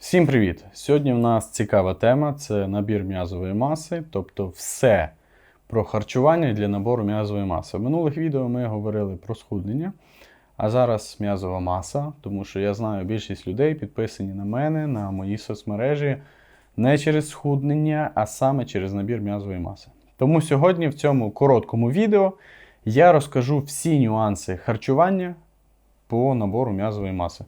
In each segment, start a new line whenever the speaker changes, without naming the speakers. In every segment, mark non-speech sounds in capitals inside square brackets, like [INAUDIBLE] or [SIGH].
Всім привіт! Сьогодні в нас цікава тема це набір м'язової маси, тобто все про харчування для набору м'язової маси. В минулих відео ми говорили про схуднення, а зараз м'язова маса, тому що я знаю, більшість людей підписані на мене, на мої соцмережі не через схуднення, а саме через набір м'язової маси. Тому сьогодні в цьому короткому відео я розкажу всі нюанси харчування по набору м'язової маси.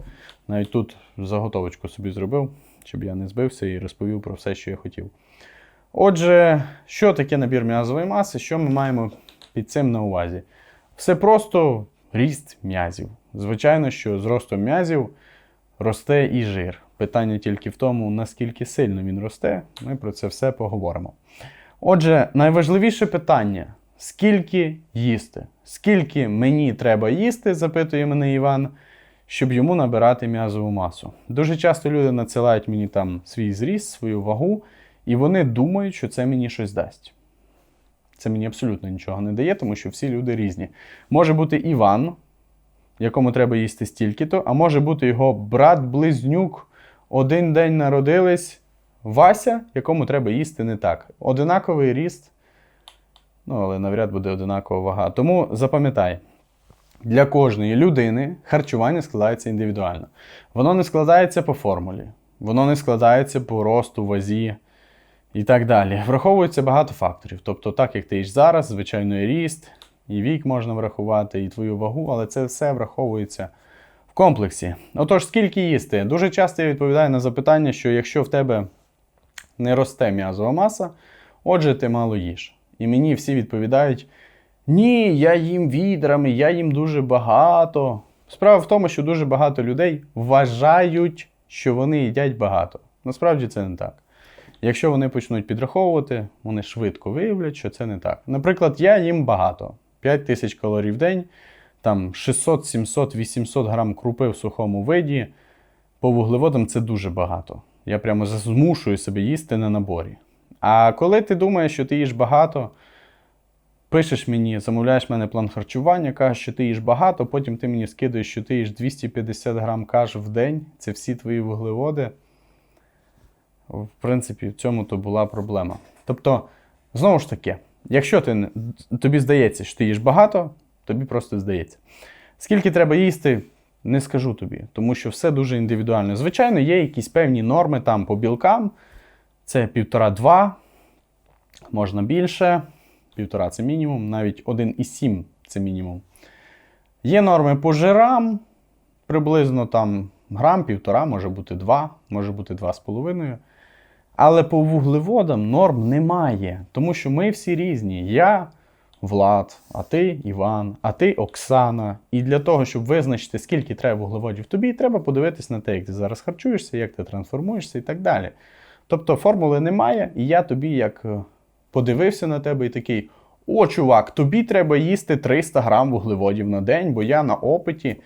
Навіть тут заготовочку собі зробив, щоб я не збився і розповів про все, що я хотів. Отже, що таке набір м'язової маси? Що ми маємо під цим на увазі? Все просто ріст м'язів. Звичайно, що з ростом м'язів росте і жир. Питання тільки в тому, наскільки сильно він росте. Ми про це все поговоримо. Отже, найважливіше питання: скільки їсти? Скільки мені треба їсти, запитує мене Іван, щоб йому набирати м'язову масу. Дуже часто люди надсилають мені там свій зріст, свою вагу, і вони думають, що це мені щось дасть. Це мені абсолютно нічого не дає, тому що всі люди різні. Може бути Іван, якому треба їсти стільки-то, а може бути його брат-близнюк, один день народились, Вася, якому треба їсти не так. Одинаковий ріст, ну, але навряд буде одинакова вага. Тому запам'ятай, для кожної людини харчування складається індивідуально. Воно не складається по формулі, воно не складається по росту, вазі і так далі. Враховується багато факторів. Тобто, так як ти їш зараз, звичайно, і ріст, і вік можна врахувати, і твою вагу, але це все враховується в комплексі. Отож, скільки їсти? Дуже часто я відповідаю на запитання, що якщо в тебе не росте м'язова маса, отже, ти мало їш. І мені всі відповідають: ні, я їм відрами, я їм дуже багато. Справа в тому, що дуже багато людей вважають, що вони їдять багато. Насправді це не так. Якщо вони почнуть підраховувати, вони швидко виявлять, що це не так. Наприклад, я їм багато: 5 тисяч калорій в день, там 600, 700, 800 грам крупи в сухому виді. По вуглеводам це дуже багато. Я прямо змушую себе їсти на наборі. А коли ти думаєш, що ти їш багато, пишеш мені, замовляєш мене план харчування, кажеш, що ти їш багато, потім ти мені скидуєш, що ти їш 250 грам каш в день, це всі твої вуглеводи. В принципі, в цьому то була проблема. Тобто, знову ж таки, якщо ти, тобі здається, що ти їш багато, тобі просто здається. Скільки треба їсти, не скажу тобі, тому що все дуже індивідуально. Звичайно, є якісь певні норми там по білкам. Це 1,5-2, можна більше. 1,5 це мінімум, навіть 1,7 це мінімум. Є норми по жирам, приблизно там грам, півтора, може бути 2, може бути 2,5. Але по вуглеводам норм немає, тому що ми всі різні. Я Влад, а ти Іван, а ти Оксана. І для того, щоб визначити, скільки треба вуглеводів тобі, треба подивитись на те, як ти зараз харчуєшся, як ти трансформуєшся і так далі. Тобто формули немає, і я тобі як е, подивився на тебе і такий: о, чувак, тобі треба їсти 300 грам вуглеводів на день, бо я на опиті.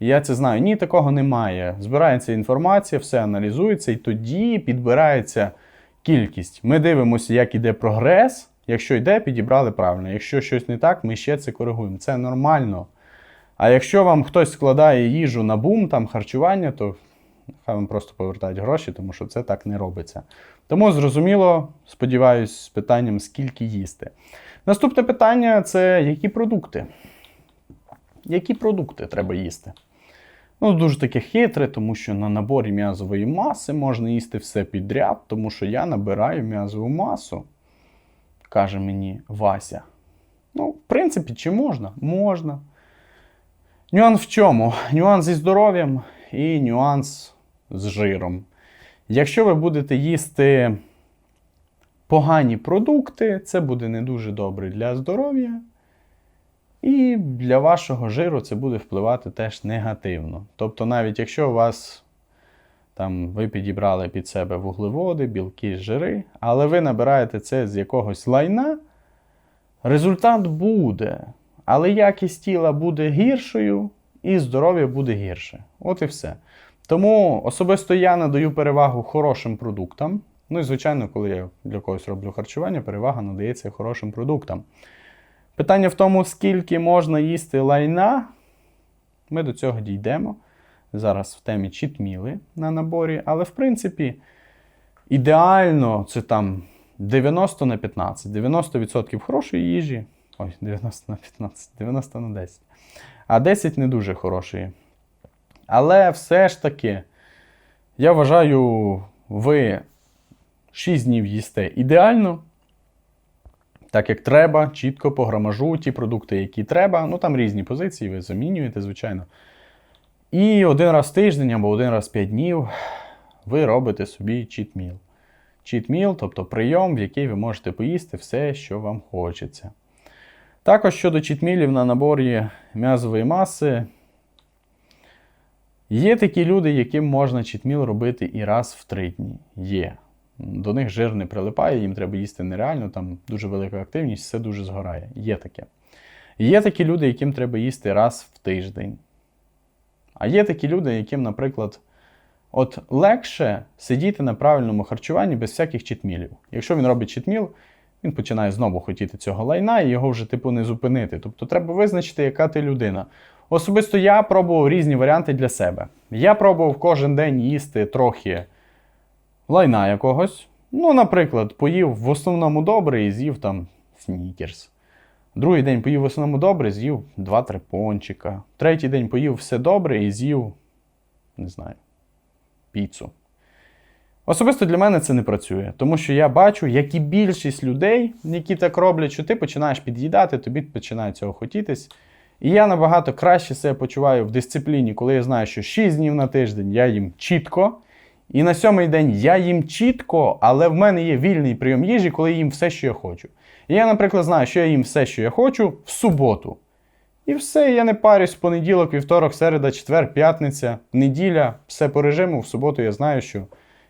І я це знаю. Ні, такого немає. Збирається інформація, все аналізується, і тоді підбирається кількість. Ми дивимося, як іде прогрес. Якщо йде, підібрали правильно. Якщо щось не так, ми ще це коригуємо. Це нормально. А якщо вам хтось складає їжу на бум, там харчування, то хай вам просто повертають гроші, тому що це так не робиться. Тому зрозуміло, сподіваюсь, з питанням, скільки їсти. Наступне питання це які продукти? Які продукти треба їсти? Ну, дуже таке хитре, тому що на наборі м'язової маси можна їсти все підряд, тому що я набираю м'язову масу, каже мені Вася. Ну, в принципі, чи можна? Можна. Нюанс в чому? Нюанс зі здоров'ям і нюанс з жиром. Якщо ви будете їсти погані продукти, це буде не дуже добре для здоров'я. І для вашого жиру це буде впливати теж негативно. Тобто, навіть якщо у вас там ви підібрали під себе вуглеводи, білки, жири, але ви набираєте це з якогось лайна, результат буде. Але якість тіла буде гіршою, і здоров'я буде гірше. От і все. Тому особисто я надаю перевагу хорошим продуктам. Ну і, звичайно, коли я для когось роблю харчування, перевага надається хорошим продуктам. Питання в тому, скільки можна їсти лайна, ми до цього дійдемо. зараз в темі чітміли на наборі, але в принципі ідеально це там 90 на 15, 90% хорошої їжі. Ой, 90 на 15, 90 на 10. А 10 не дуже хорошої. Але все ж таки, я вважаю, ви 6 днів їсте ідеально, так як треба, чітко по грамажу, ті продукти, які треба. Ну там різні позиції, ви замінюєте, звичайно. І один раз в тиждень або один раз в 5 днів ви робите собі чітміл. Чітміл, тобто прийом, в який ви можете поїсти все, що вам хочеться. Також щодо чітмілів на наборі м'язової маси, є такі люди, яким можна чітміл робити і раз в три дні. Є. До них жир не прилипає, їм треба їсти нереально, там дуже велика активність, все дуже згорає. Є таке. Є такі люди, яким треба їсти раз в тиждень. А є такі люди, яким, наприклад, от легше сидіти на правильному харчуванні без всяких чітмілів. Якщо він робить чітміл, він починає знову хотіти цього лайна і його вже типу не зупинити. Тобто треба визначити, яка ти людина. Особисто я пробував різні варіанти для себе. Я пробував кожен день їсти трохи лайна якогось. Ну, наприклад, поїв в основному добре і з'їв там снікерс. Другий день поїв в основному добре, з'їв 2-3 пончика. Третій день поїв все добре і з'їв, не знаю, піцу. Особисто для мене це не працює, тому що я бачу, як і більшість людей, які так роблять, що ти починаєш під'їдати, тобі починає цього хотітись. І я набагато краще себе почуваю в дисципліні, коли я знаю, що 6 днів на тиждень я їм чітко. І на сьомий день я їм чітко, але в мене є вільний прийом їжі, коли їм все, що я хочу. І я, наприклад, знаю, що я їм все, що я хочу, в суботу. І все, я не парюсь в понеділок, вівторок, середа, четвер, п'ятниця, неділя, все по режиму. В суботу я знаю, що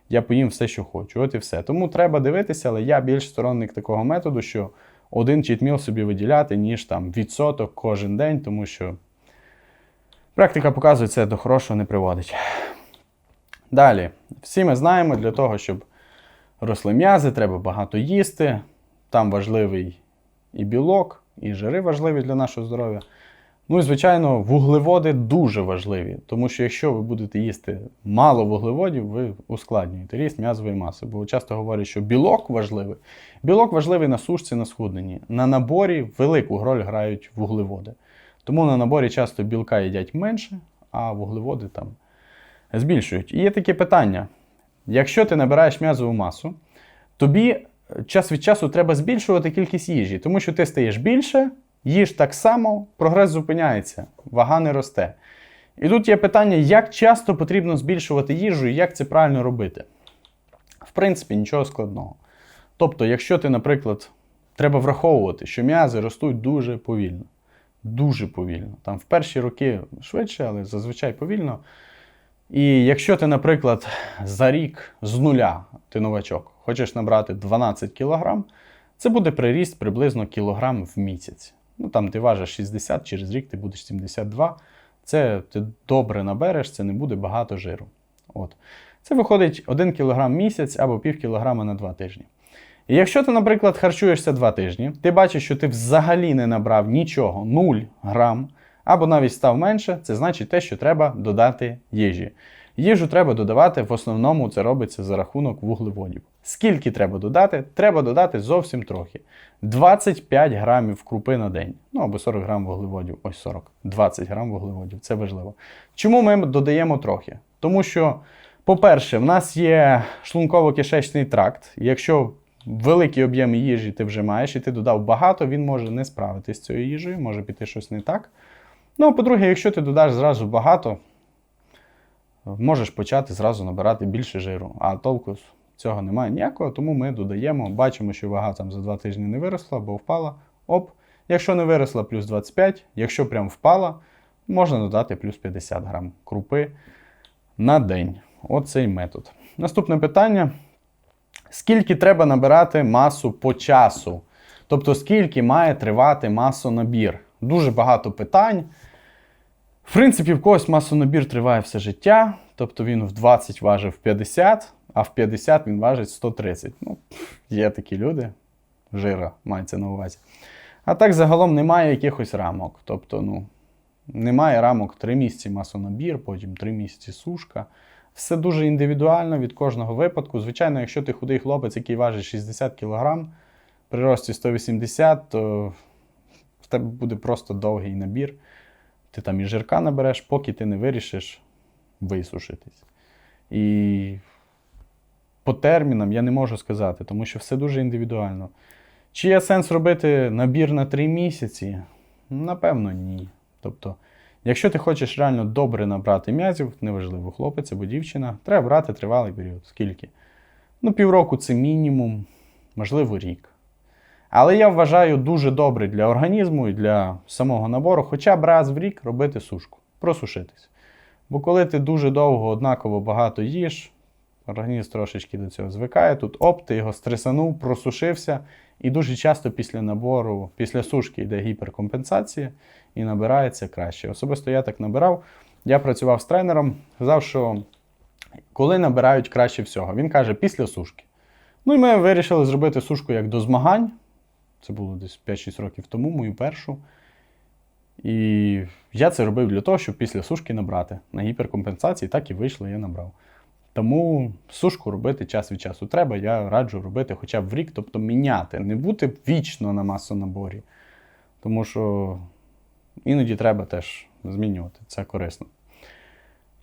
я поїм все, що хочу. От і все. Тому треба дивитися, але я більш сторонник такого методу, що один чітміл собі виділяти, ніж там відсоток кожен день, тому що практика показує, це до хорошого не приводить. Далі, всі ми знаємо, для того, щоб росли м'язи, треба багато їсти. Там важливий і білок, і жири важливі для нашого здоров'я. Ну і, звичайно, вуглеводи дуже важливі, тому що якщо ви будете їсти мало вуглеводів, ви ускладнюєте ріст м'язової маси. Бо часто говорять, що білок важливий. Білок важливий на сушці, на схудненні. На наборі велику роль грають вуглеводи. Тому на наборі часто білка їдять менше, а вуглеводи там збільшують. І є таке питання: якщо ти набираєш м'язову масу, тобі час від часу треба збільшувати кількість їжі, тому що ти стаєш більше, їж так само, прогрес зупиняється, вага не росте. І тут є питання, як часто потрібно збільшувати їжу і як це правильно робити. В принципі, нічого складного. Тобто, якщо ти, наприклад, треба враховувати, що м'язи ростуть дуже повільно. Дуже повільно. Там в перші роки швидше, але зазвичай повільно. І якщо ти, наприклад, за рік з нуля ти новачок, хочеш набрати 12 кг, це буде приріст приблизно кілограм в місяць. Ну там ти важиш 60, через рік ти будеш 72. Це ти добре набереш, це не буде багато жиру. От. Це виходить 1 кг місяць або пів кілограма на 2 тижні. І якщо ти, наприклад, харчуєшся 2 тижні, ти бачиш, що ти взагалі не набрав нічого, 0 грам, або навіть став менше, це значить те, що треба додати їжі. Їжу треба додавати, в основному це робиться за рахунок вуглеводів. Скільки треба додати? Треба додати зовсім трохи. 25 грамів крупи на день. Ну або 40 грам вуглеводів. Ось 40. 20 грам вуглеводів. Це важливо. Чому ми додаємо трохи? Тому що, по-перше, в нас є шлунково-кишечний тракт. Якщо великий об'єм їжі ти вже маєш і ти додав багато, він може не справитися з цією їжею, може піти щось не так. Ну, а по-друге, якщо ти додаш зразу багато, можеш почати зразу набирати більше жиру, а толку цього немає ніякого, тому ми додаємо, бачимо, що вага там за 2 тижні не виросла, бо впала. Оп. Якщо не виросла, плюс 25, якщо прям впала, можна додати плюс 50 грам крупи на день. Оцей метод. Наступне питання: скільки треба набирати масу по часу? Тобто, скільки має тривати масонабір? Дуже багато питань. В принципі, в когось масонабір триває все життя, тобто він в 20 важив 50, а в 50 він важить 130. Ну, Є такі люди, жира мається на увазі. А так загалом немає якихось рамок. Тобто, ну, Немає рамок 3 місяці масонабір, потім 3 місяці сушка. Все дуже індивідуально від кожного випадку. Звичайно, якщо ти худий хлопець, який важить 60 кг, при рості 180, то в тебе буде просто довгий набір. Ти там і жирка набереш, поки ти не вирішиш висушитись. І по термінам я не можу сказати, тому що все дуже індивідуально. Чи є сенс робити набір на 3 місяці? Напевно, ні. Тобто, якщо ти хочеш реально добре набрати м'язів, неважливо, хлопець або дівчина, треба брати тривалий період. Скільки? Ну, півроку це мінімум, можливо, рік. Але я вважаю дуже добре для організму і для самого набору, хоча б раз в рік робити сушку, просушитись. Бо коли ти дуже довго однаково багато їш, організм трошечки до цього звикає. Тут оп, ти його стресанув, просушився, і дуже часто після набору, після сушки йде гіперкомпенсація і набирається краще. Особисто я так набирав. Я працював з тренером, сказав, що коли набирають краще всього, він каже, після сушки. Ну і ми вирішили зробити сушку як до змагань. Це було десь 5-6 років тому, мою першу. І я це робив для того, щоб після сушки набрати. На гіперкомпенсації так і вийшло, я набрав. Тому сушку робити час від часу треба. Я раджу робити хоча б в рік, тобто міняти, не бути вічно на масонаборі. Тому що іноді треба теж змінювати, це корисно.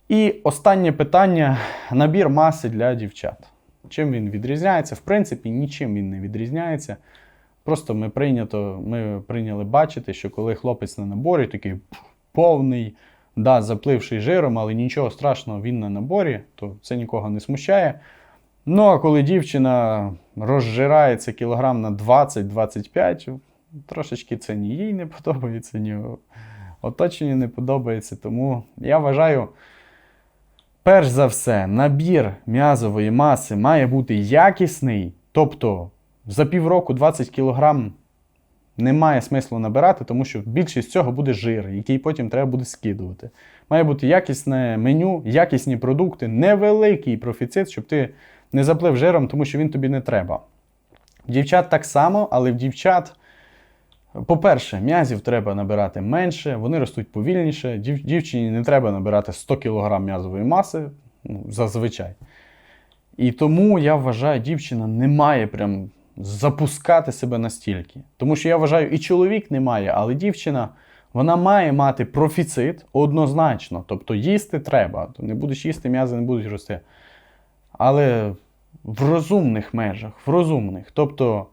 І останнє питання: набір маси для дівчат. Чим він відрізняється? В принципі, нічим він не відрізняється. Просто ми прийнято, ми прийняли бачити, що коли хлопець на наборі такий повний, да, запливший жиром, але нічого страшного він на наборі, то це нікого не смущає. Ну, а коли дівчина розжирається кілограм на 20-25, трошечки це ні їй не подобається, ні оточенню не подобається. Тому я вважаю, перш за все, набір м'язової маси має бути якісний, тобто за півроку 20 кг немає смислу набирати, тому що більшість цього буде жир, який потім треба буде скидувати. Має бути якісне меню, якісні продукти, невеликий профіцит, щоб ти не заплив жиром, тому що він тобі не треба. В дівчат так само, але в дівчат, по-перше, м'язів треба набирати менше, вони ростуть повільніше. Дів- Дівчині не треба набирати 100 кг м'язової маси, ну, зазвичай. І тому я вважаю, дівчина не має прям запускати себе настільки. Тому що я вважаю, і чоловік не має, але дівчина вона має мати профіцит однозначно. Тобто їсти треба. Не будеш їсти, м'язи не будуть рости. Але в розумних межах, в розумних. Тобто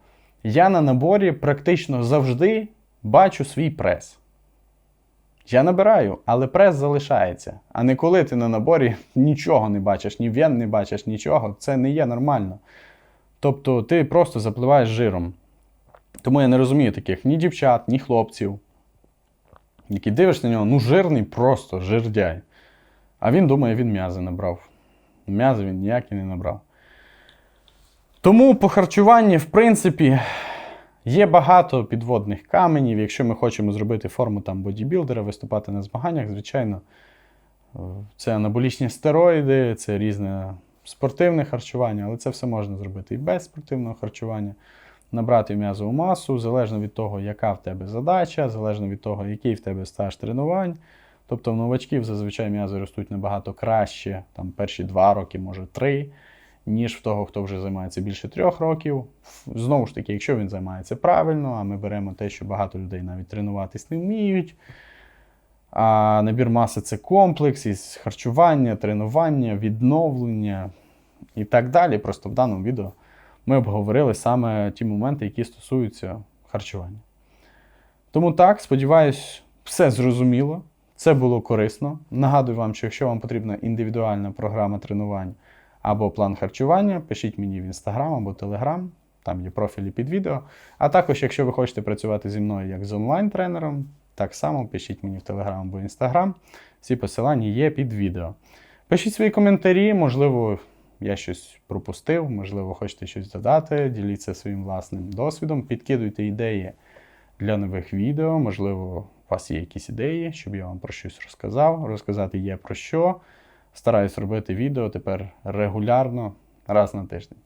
я на наборі практично завжди бачу свій прес. Я набираю, але прес залишається. А не коли ти на наборі [LAUGHS] нічого не бачиш, ні вен не бачиш, нічого. Це не є нормально. Тобто ти просто запливаєш жиром. Тому я не розумію таких ні дівчат, ні хлопців, які дивишся на нього, ну жирний просто жирдяй. А він думає, він м'язи набрав. М'язи він ніякі не набрав. Тому по харчуванні, в принципі, є багато підводних каменів. Якщо ми хочемо зробити форму там бодібілдера, виступати на змаганнях, звичайно, це анаболічні стероїди, це різне спортивне харчування, але це все можна зробити і без спортивного харчування. Набрати м'язову масу, залежно від того, яка в тебе задача, залежно від того, який в тебе стаж тренувань. Тобто в новачків зазвичай м'язи ростуть набагато краще, там перші два роки, може три, ніж в того, хто вже займається більше трьох років. Знову ж таки, якщо він займається правильно, а ми беремо те, що багато людей навіть тренуватись не вміють. А набір маси це комплекс із харчування, тренування, відновлення і так далі. Просто в даному відео ми обговорили саме ті моменти, які стосуються харчування. Тому так, сподіваюсь, все зрозуміло. Це було корисно. Нагадую вам, що якщо вам потрібна індивідуальна програма тренувань або план харчування, пишіть мені в інстаграм або телеграм, там є профілі під відео. А також, якщо ви хочете працювати зі мною як з онлайн-тренером, так само пишіть мені в телеграм або інстаграм. Всі посилання є під відео. Пишіть свої коментарі, можливо, я щось пропустив, можливо, хочете щось додати, діліться своїм власним досвідом, підкидуйте ідеї для нових відео. Можливо, у вас є якісь ідеї, щоб я вам про щось розказав. Розказати є про що. Стараюсь робити відео тепер регулярно, раз на тиждень.